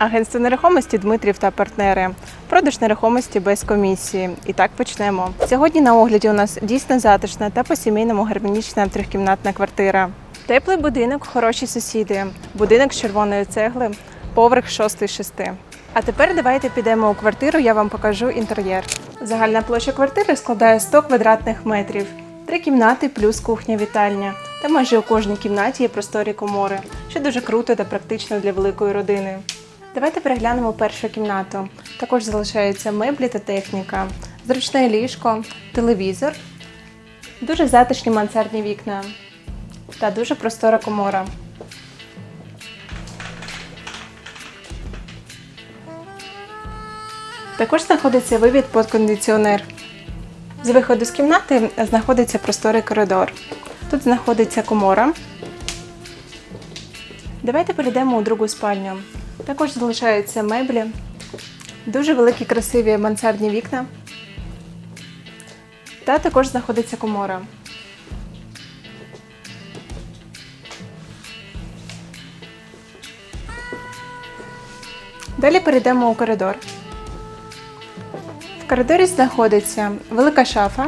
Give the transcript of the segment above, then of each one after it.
Агентство нерухомості Дмитрів та партнери. Продаж нерухомості без комісії. І так почнемо. Сьогодні на огляді у нас дійсно затишна та по-сімейному гармонічна трьохкімнатна квартира. Теплий будинок, хороші сусіди, будинок з червоної цегли, поверх шостий шести. А тепер давайте підемо у квартиру, я вам покажу інтер'єр. Загальна площа квартири складає 100 квадратних метрів. Три кімнати плюс кухня-вітальня. Та майже у кожній кімнаті є просторі комори, що дуже круто та практично для великої родини. Давайте переглянемо першу кімнату. Також залишаються меблі та техніка, зручне ліжко, телевізор, дуже затишні мансардні вікна та дуже простора комора. Також знаходиться вивід під кондиціонер. З виходу з кімнати знаходиться просторий коридор. Тут знаходиться комора. Давайте перейдемо у другу спальню. Також залишаються меблі, дуже великі красиві мансардні вікна. Та також знаходиться комора. Далі перейдемо у коридор. В коридорі знаходиться велика шафа,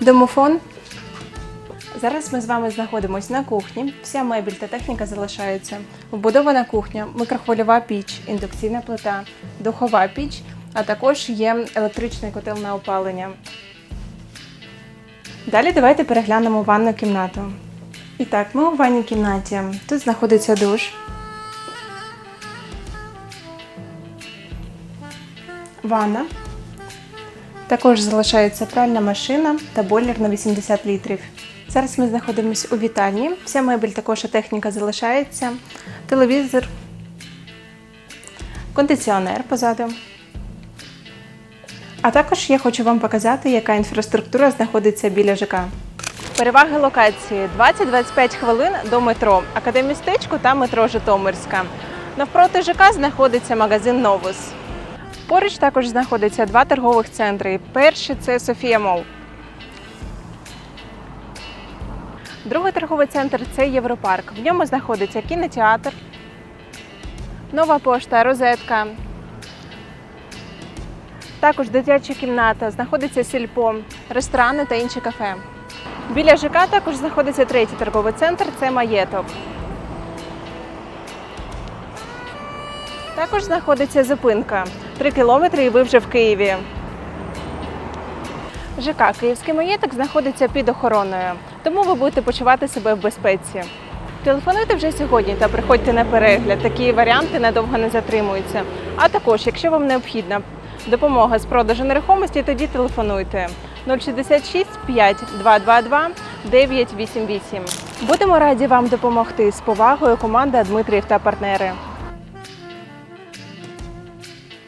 домофон. Зараз ми з вами знаходимося на кухні. Вся мебіль та техніка залишаються. Вбудована кухня, мікрохвильова піч, індукційна плита, духова піч, а також є електричний котел на опалення. Далі давайте переглянемо ванну кімнату. І так, ми у ванній кімнаті. Тут знаходиться душ. Ванна. Також залишається пральна машина та бойлер на 80 літрів. Зараз ми знаходимося у вітальні. Вся мебель також техніка залишається. Телевізор, кондиціонер позаду. А також я хочу вам показати, яка інфраструктура знаходиться біля ЖК. Переваги локації 20-25 хвилин до метро, академістечку та метро Житомирська. Навпроти ЖК знаходиться магазин Новус. Поруч також знаходиться два торгових центри. Перший це Софія Мол. Другий торговий центр це Європарк. В ньому знаходиться кінотеатр, нова пошта, розетка. Також дитяча кімната, знаходиться сільпо, ресторани та інші кафе. Біля ЖК також знаходиться третій торговий центр це маєток. Також знаходиться зупинка. Три кілометри і ви вже в Києві. ЖК Київський маєток знаходиться під охороною, тому ви будете почувати себе в безпеці. Телефонуйте вже сьогодні та приходьте на перегляд. Такі варіанти надовго не затримуються. А також, якщо вам необхідна допомога з продажу нерухомості, тоді телефонуйте 066 5 222 988. Будемо раді вам допомогти з повагою команда Дмитріїв та партнери.